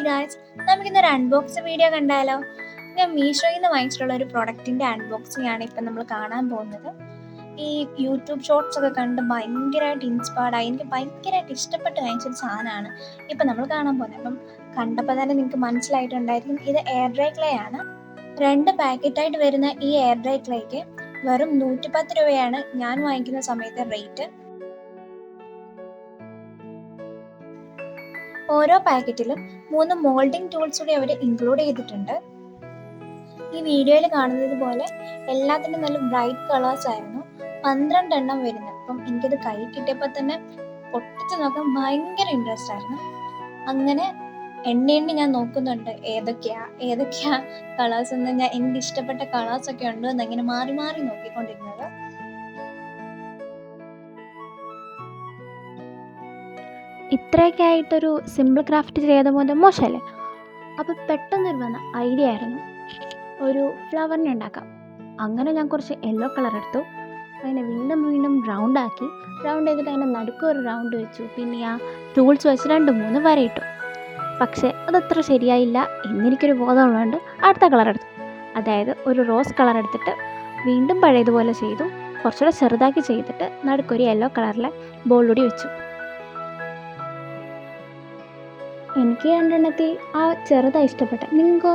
Hi guys നമുക്കിന്നൊരു unbox video കണ്ടാലോ? ഞാൻ മീഷോയിൽ നിന്ന് വാങ്ങിച്ചിട്ടുള്ള ഒരു പ്രൊഡക്റ്റിന്റെ അൺബോക്സിംഗ് ആണ് ഇപ്പം നമ്മൾ കാണാൻ പോകുന്നത്. ഈ യൂട്യൂബ് ഷോർട്സ് ഒക്കെ കണ്ട് ഭയങ്കരമായിട്ട് ഇൻസ്പയർഡായി എനിക്ക് ഭയങ്കരമായിട്ട് ഇഷ്ടപ്പെട്ട് വാങ്ങിച്ചൊരു സാധനമാണ് ഇപ്പം നമ്മൾ കാണാൻ പോകുന്നത്. അപ്പം കണ്ടപ്പോൾ തന്നെ നിങ്ങൾക്ക് മനസ്സിലായിട്ടുണ്ടായിരിക്കും ഇത് എയർ ഡ്രൈ ക്ലേ ആണ്. രണ്ട് പാക്കറ്റായിട്ട് വരുന്ന ഈ എയർ ഡ്രൈ ക്ലേക്ക് വെറും നൂറ്റിപ്പത്ത് രൂപയാണ് ഞാൻ വാങ്ങിക്കുന്ന സമയത്തെ റേറ്റ് ഓരോ പാക്കറ്റിലും മൂന്ന് മോൾഡിംഗ് ടൂൾസ് കൂടി അവർ ഇൻക്ലൂഡ് ചെയ്തിട്ടുണ്ട്. ഈ വീഡിയോയിൽ കാണുന്നത് പോലെ എല്ലാത്തിനും നല്ല ബ്രൈറ്റ് കളേഴ്സ് ആയിരുന്നു. പന്ത്രണ്ട് എണ്ണം വരുന്നത് അപ്പം എനിക്കത് കൈ കിട്ടിയപ്പോൾ തന്നെ പൊട്ടിച്ച് നോക്കാൻ ഭയങ്കര ഇൻട്രസ്റ്റ് ആയിരുന്നു. അങ്ങനെ എണ്ണി എണ്ണി ഞാൻ നോക്കുന്നുണ്ട് ഏതൊക്കെയാ ഏതൊക്കെയാ കളേഴ്സ് എന്ന്. ഞാൻ എനിക്ക് ഇഷ്ടപ്പെട്ട കളേഴ്സ് ഒക്കെ ഉണ്ട് എന്ന് ഇങ്ങനെ മാറി മാറി നോക്കിക്കൊണ്ടിരുന്നത്. ഇത്രയൊക്കെ ആയിട്ടൊരു സിമ്പിൾ ക്രാഫ്റ്റ് ചെയ്ത പോലെ മോശമല്ലേ? അപ്പോൾ പെട്ടെന്നൊരു വന്ന ഐഡിയ ആയിരുന്നു. ഒരു ഫ്ലവറിനെ ഉണ്ടാക്കാം. അങ്ങനെ ഞാൻ കുറച്ച് യെല്ലോ കളർ എടുത്തു. അതിനെ വീണ്ടും വീണ്ടും റൗണ്ട് ആക്കി. റൗണ്ട് ചെയ്തിട്ട് അതിന്റെ നടുക്ക് ഒരു റൗണ്ട് വെച്ചു. പിന്നെ ആ ടൂൾസ് വെച്ച് രണ്ട് മൂന്ന് വരയിട്ടു. പക്ഷേ അതത്ര ശരിയായില്ല. എന്നെനിക്കൊരു ബോധമുള്ളതുകൊണ്ട് അടുത്ത കളർ എടുത്തു. അതായത് ഒരു റോസ് കളർ എടുത്തിട്ട് വീണ്ടും പഴയതുപോലെ ചെയ്തു. കുറച്ചുകൂടെ ചെറുതാക്കി ചെയ്തിട്ട് നടുക്കൊരു യെല്ലോ കളറിലെ ബോളുടി വെച്ചു. എനിക്ക് രണ്ടെണ്ണത്തിൽ ആ ചെറുതാണ് ഇഷ്ടപ്പെട്ടത് നിങ്ങൾക്കോ?